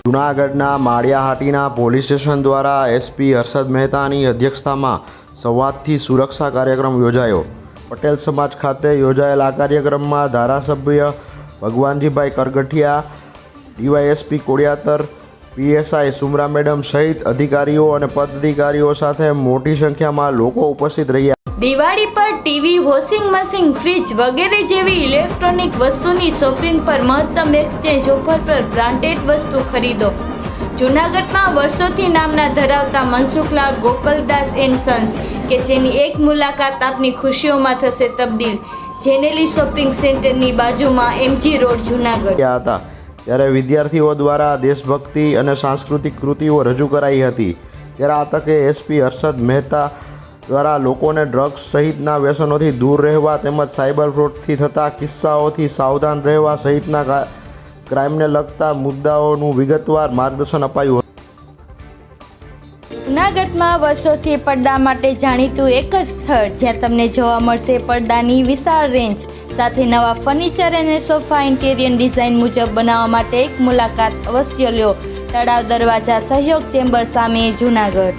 જૂનાગઢના Maliya Hatina police station દ્વારા SP Harshad મહેતાની અધ્યક્ષતામાં સંવાદથી સુરક્ષા કાર્યક્રમ યોજાયો. પટેલ સમાજ ખાતે યોજાયેલા આ કાર્યક્રમમાં ધારાસભ્ય Bhagvanjibhai Kargathiya, DYSP Kodiyatar, PSI Sumra madam સહિત અધિકારીઓ અને પદાધિકારીઓ સાથે મોટી સંખ્યામાં લોકો ઉપસ્થિત રહ્યા. દિવાળી પર ટીવી, વોશિંગ મશીન, ફ્રીજ વગેરે જેવી ઇલેક્ટ્રોનિક વસ્તુની શોપિંગ પર મહત્તમ એક્સચેન્જ ઓફર પર બ્રાન્ડેડ વસ્તુ ખરીદો. જૂનાગઢમાં વર્ષોથી નામના ધરાવતા મનસુખલાલ ગોકલદાસ એન્ડ સન્સ, કે જેની એક મુલાકાત આપની ખુશીઓમાં થશે તબદીલ. જેનેલી શોપિંગ સેન્ટરની બાજુમાં એમજી રોડ, જૂનાગઢ. હતા, ત્યારે વિદ્યાર્થીઓ દ્વારા દેશભક્તિ અને સાંસ્કૃતિક કૃતિઓ રજૂ કરાઈ હતી. ત્યારે આ તકે એસપી હર્ષદ મહેતા દ્વારા લોકોને ડ્રગ્સ સહિતના વ્યસનોથી દૂર રહેવા તેમજ સાયબર ફ્રોડથી થતા કિસ્સાઓથી સાવધાન રહેવા સહિતના ક્રાઇમને લગતા મુદ્દાઓનું વિગતવાર માર્ગદર્શન અપાયું હતું. જૂનાગઢમાં વર્ષોથી પડદા માટે જાણીતું એક જ સ્થળ જ્યાં તમને જોવા મળશે પડદાની વિશાળ રેન્જ સાથે નવા ફર્નિચર અને સોફા ઇન્ટેરિયર ડિઝાઇન મુજબ બનાવવા માટે એક મુલાકાત અવશ્ય લ્યો તળાવ દરવાજા સહયોગ ચેમ્બર સામે જૂનાગઢ.